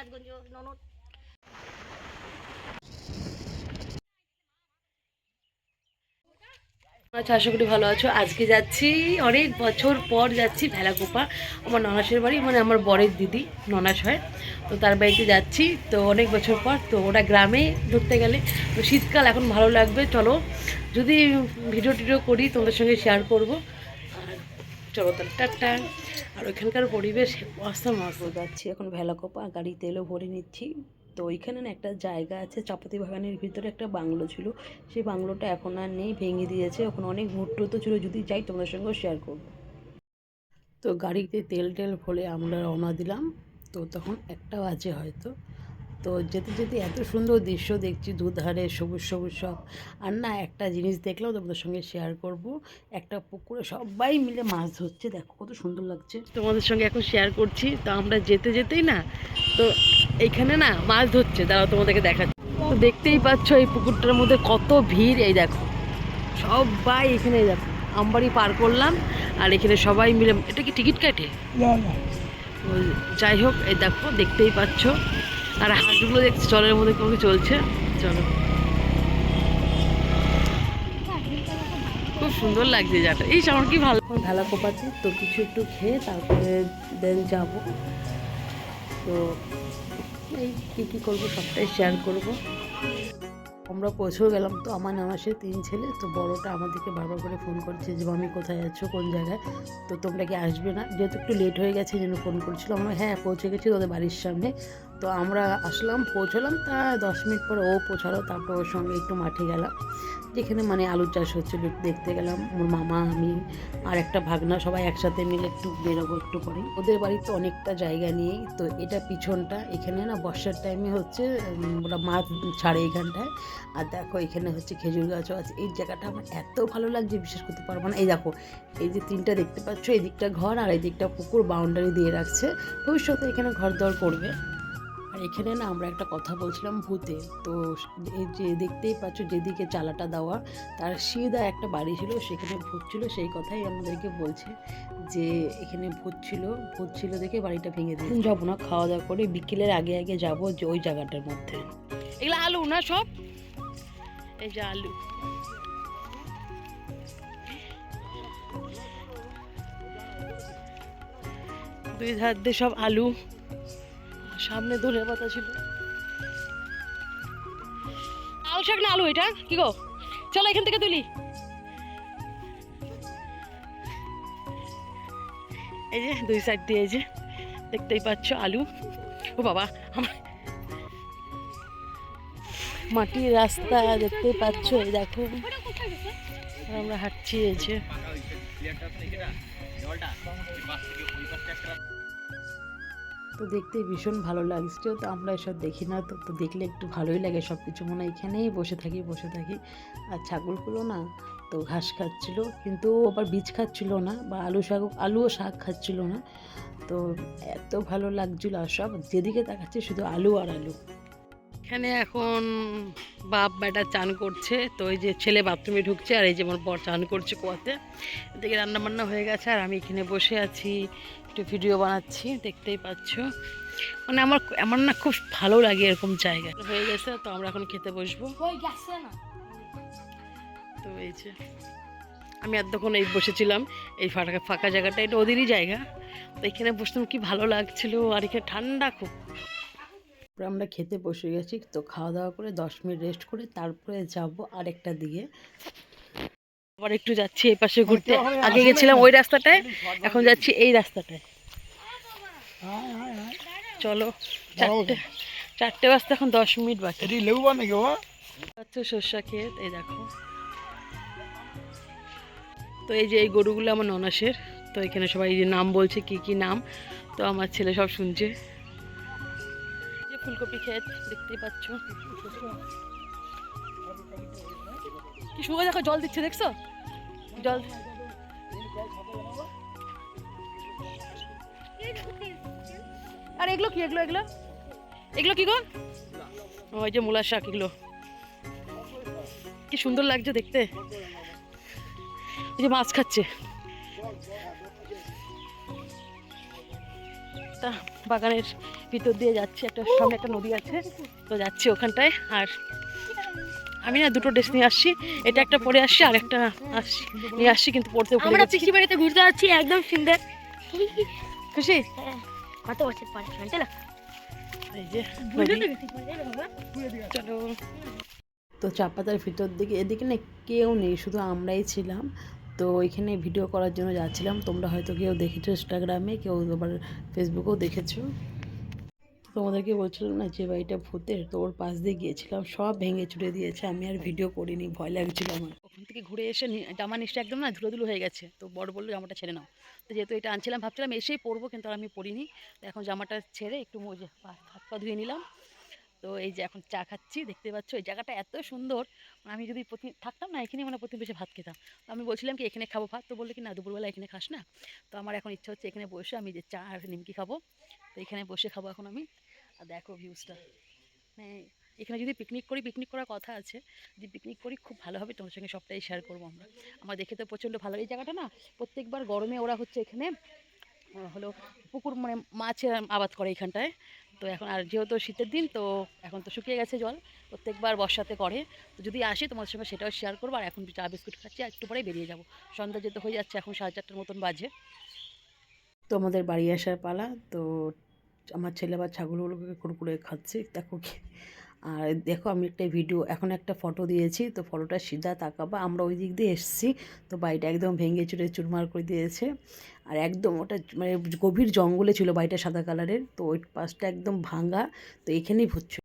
রাজগঞ্জ ননদ। আচ্ছা আশা করি ভালো আছো। আজকে যাচ্ছি, অনেক বছর পর যাচ্ছি ভেলাকোপা আমার ননাসের বাড়ি মানে আমার বরের দিদি, ননাস হয়। তো তার বাড়িতে যাচ্ছি। তো অনেক বছর পর, তো ওটা গ্রামে ধরতে গেলে, তো শীতকাল এখন ভালো লাগবে। চলো, যদি ভিডিও টিডিও করি, তোমাদের সঙ্গে শেয়ার করব। চলো তাহলে টাটা। আর ওইখানকার পরিবেশ অস্ত মস্ত যাচ্ছি, এখন ভেলাকোপা গাড়ি তেলও ভরে নিচ্ছি। তো ওইখানে না একটা জায়গা আছে, চাপাতি বাগানের ভিতরে একটা বাংলো ছিল। সেই বাংলোটা এখন আর নেই, ভেঙে দিয়েছে। ওখানে অনেক ভুট্টো তো ছিল, যদি যাই তোমাদের সঙ্গেও শেয়ার করব। তো গাড়িতে তেল টেল ভরে আমরা রওনা দিলাম। তো তখন একটা বাজে হয়তো। তো যেতে যেতে এত সুন্দর দৃশ্য দেখছি দুধারে সবুজ সবুজ সব। আর না একটা জিনিস দেখলাম তোমাদের সঙ্গে শেয়ার করব। একটা পুকুরে সবাই মিলে মাছ ধরছে দেখো কত সুন্দর লাগছে। তোমাদের সঙ্গে এখন শেয়ার করছি তো আমরা যেতে যেতেই না তো এইখানে না মাছ ধরছে তারা তোমাদেরকে দেখাচ্ছে। তো দেখতেই পাচ্ছ এই পুকুরটার মধ্যে কত ভিড় এই দেখো। সবাই এখানে দেখো আমবাড়ি পার করলাম আর এখানে সবাই মিলে এটা কি টিকিট কাটে? যাই হোক এই দেখো দেখতেই পাচ্ছ। আর হাঁসগুলো দেখছি, জলের মধ্যে কেমন চলছে। চলো। খুব সুন্দর লাগছে যাটা এই আমার কি ভালো ঢালা কোপাচ্ছি, তো কিছু একটু খেয়ে তারপরে দেন যাব। তো এই কী কী করব সবটাই শেয়ার করব। আমরা পৌঁছেও গেলাম, তো আমার নামাসে তিন ছেলে, তো বড়টা আমাদেরকে বারবার করে ফোন করছে যে আমি কোথায় আছো? কোন জায়গায়? তো তোমরা কি আসবে না? যেহেতু একটু লেট হয়ে গেছে যেন ফোন করছিল। আমরা হ্যাঁ পৌঁছে গেছি তোদের বাড়ির সামনে। তো আমরা আসলাম, পৌঁছলাম, তা দশ মিনিট পরে ও পৌঁছালো, তারপর ওর সঙ্গে একটু মাঠে গেলাম। যেখানে মানে আলু চাষ একটু দেখতে গেলাম, ওর মামা, আমি আর একটা ভাগনা সবাই একসাথে মিলে একটু বেরোবো একটু পরে ওদের বাড়িতে অনেকটা জায়গা নিয়েই তো এটা পিছনটা, এখানে না বর্ষার টাইমে হচ্ছে ওরা মাছ ছাড়ে এখানটায়। আর দেখো, এখানে হচ্ছে খেজুর গাছও আছে। এই জায়গাটা আমার এত ভালো লাগছে, বিশ্বাস করতে পারব না। এই দেখো, এই যে তিনটা দেখতে পাচ্ছ এই দিকটা ঘর আর এই দিকটা পুকুর বাউন্ডারি দিয়ে রাখছে। ভবিষ্যতে এখানে ঘর দর করবে। এখানে না আমরা একটা কথা বলছিলাম ভূতে। তো এই যে দেখতেই পাচ্ছ যেদিকে চালাটা দেওয়া তার সিধা একটা বাড়ি ছিল সেখানে ভূত ছিল। সেই কথাই আমাদেরকে বলছে যে এখানে ভূত ছিল। ভূত ছিল দেখে বাড়িটা ভেঙে দিয়ে যাব না খাওয়া দাওয়া করে বিকেলের আগে আগে যাব যে ওই জায়গাটার মধ্যে। এগুলো আলু না সব? এই যে আলু। দুই ধার দিয়ে সব আলু। সামনে ধনে পাতা ছিল। আলু শাক না আলু এটা? কি গো? চলো এখান থেকে তুলি। এই যে দুই সাইড দিয়ে এই যে দেখতেই পাচ্ছ আলু। ও বাবা, আমার মাটির রাস্তা দেখতেই পাচ্ছ, এই দেখো। আমরা হাঁটছি এই যে। তো দেখতে ভীষণ ভালো লাগছিল তো আমরা এসব দেখি না, তো তো দেখলে একটু ভালোই লাগে সব কিছু মনে হয়। এখানেই বসে থাকি বসে থাকি। আর ছাগলগুলো না, তো ঘাস খাচ্ছিল, কিন্তু আবার বীজ খাচ্ছিল না, বা আলু শাক, আলুও শাক খাচ্ছিল না। তো এত ভালো লাগছিল, আর সব যেদিকে তাকাচ্ছে শুধু আলু আর আলু। এখানে এখন বাপ বেটা চান করছে তো এই যে ছেলে বাথরুমে ঢুকছে আর এই যে আমার বর চান করছে কুয়াতে। এদিকে রান্না বান্না হয়ে গেছে আর আমি এখানে বসে আছি একটু ভিডিও বানাচ্ছি দেখতেই পাচ্ছ। মানে আমার আমার না খুব ভালো লাগে এরকম জায়গা হয়ে গেছে তো আমরা এখন খেতে বসবো। তো এই যে আমি এতক্ষণ এই বসেছিলাম এই ফাঁকা ফাঁকা জায়গাটা এটা ওদেরই জায়গা। তো এখানে বসতাম কি ভালো লাগছিল আর এখানে ঠান্ডা খুব। তারপরে আমরা খেতে বসে গেছি। তো খাওয়া দাওয়া করে দশ মিনিট রেস্ট করে তারপরে যাব আরেকটা দিকে। আবার একটু যাচ্ছি এই পাশে ঘুরতে। আগে গেছিলাম ওই রাস্তাটায় এখন যাচ্ছি এই রাস্তাটায়। চলো চারটে চারটে বাজতে এখন দশ মিনিট বাকি। এটি লেবু বান নাকি বাবা? আচ্ছা সর্ষা ক্ষেত এই দেখো। তো এই যে এই গরুগুলো আমার ননাসের। তো এখানে সবাই যে নাম বলছে কি কি নাম। তো আমার ছেলে সব শুনছে। ফুলকপি ক্ষেত, দেখতেই পাচ্ছ। কি সুন্দর দেখো, জল দিচ্ছে, দেখছ? জল আর এগুলো কি, এগুলো এগুলো? এগুলো কি গো? ওই যে মূলার শাক, এগুলো। কি সুন্দর লাগছে দেখতে। এই যে মাছ খাচ্ছে। একটা বাগানের ভিতর দিয়ে যাচ্ছি একটা সামনে একটা নদী আছে তো যাচ্ছি ওখানটায়। আর আমি না দুটো ড্রেস নিয়ে আসছি এটা একটা পরে আসছি আর একটা আসছি নিয়ে আসছি কিন্তু পড়তে আমরা পিসি বাড়িতে ঘুরতে যাচ্ছি একদম সুন্দর। খুশি? হ্যাঁ, কত বছর পরে এই যে চলো। তো চা পাতার ভিতর দিকে এদিকে না কেউ নেই শুধু আমরাই ছিলাম। তো ওইখানে ভিডিও করার জন্য যাচ্ছিলাম। তোমরা হয়তো কেউ দেখেছ ইনস্টাগ্রামে কেউ আবার ফেসবুকেও দেখেছ। তোমাদেরকে বলছিলাম না যে বাড়িটা ভূতের তো ওর পাশ দিয়ে গিয়েছিলাম, সব ভেঙে চুড়ে দিয়েছে। আমি আর ভিডিও করিনি, ভয় লাগছিল আমার। ওখান থেকে ঘুরে এসে জামা নিচটা একদম না ধুলো ধুলো হয়ে গেছে। তো বড় বলল জামাটা ছেড়ে নাও। তো যেহেতু এটা আনছিলাম, ভাবছিলাম এসেই পরবো, কিন্তু আর আমি পরিনি। তো এখন জামাটা ছেড়ে একটু মোজে হাত পা ধুয়ে নিলাম। তো এই যে এখন চা খাচ্ছি, দেখতে পাচ্ছ এই জায়গাটা এত সুন্দর। মানে আমি যদি প্রতি, থাকতাম না এখানে মানে প্রতি বেশি ভাত খেতাম। তো আমি বলছিলাম কি, এখানে খাব ভাত? তো বলল কি, না, দুপুরবেলা এখানে খাস না। তো আমার এখন ইচ্ছা হচ্ছে এখানে বসে আমি যে চা আর নিমকি খাব। তো এখানে বসে খাব এখন আমি। আর দেখো ভিউজটা মানে এখানে যদি পিকনিক করি পিকনিক করার কথা আছে। যদি পিকনিক করি, খুব ভালো হবে। তোমার সঙ্গে সবটাই শেয়ার করব আমরা। আমার দেখে তো প্রচণ্ড ভালো এই জায়গাটা না, প্রত্যেকবার গরমে ওরা হচ্ছে এখানে হলো পুকুর মানে মাছের আবাদ করে এখানটায়। তো এখন আর যেহেতু শীতের দিন, তো এখন তো শুকিয়ে গেছে জল, প্রত্যেকবার বর্ষাতে করে। তো যদি আসি তোমাদের সঙ্গে সেটাও শেয়ার করব। আর এখন চা বিস্কুট খাচ্ছি একটু পরেই বেরিয়ে যাব। সন্ধ্যা যেতে হয়ে যাচ্ছে, এখন সাড়ে চারটার মতন বাজে। তো আমাদের বাড়ি আসার পালা, তো আমার ছেলে বা ছাগলগুলোকে কুড়কুড়ে খাচ্ছে, দেখো আর দেখো আমি একটা ভিডিও এখন একটা ফটো দিয়েছি, তো ফটোটা সিধা তাকাবা, আমরা ওই দিক দিয়ে এসেছি, তো বাড়িটা একদম ভেঙে চুরে চুরমার করে দিয়েছে আর একদম ওটা মানে গভীর জঙ্গলে ছিল বাড়িটা সাদা কালারের তো ওই পাশটা একদম ভাঙা, তো এখানেই ছিল।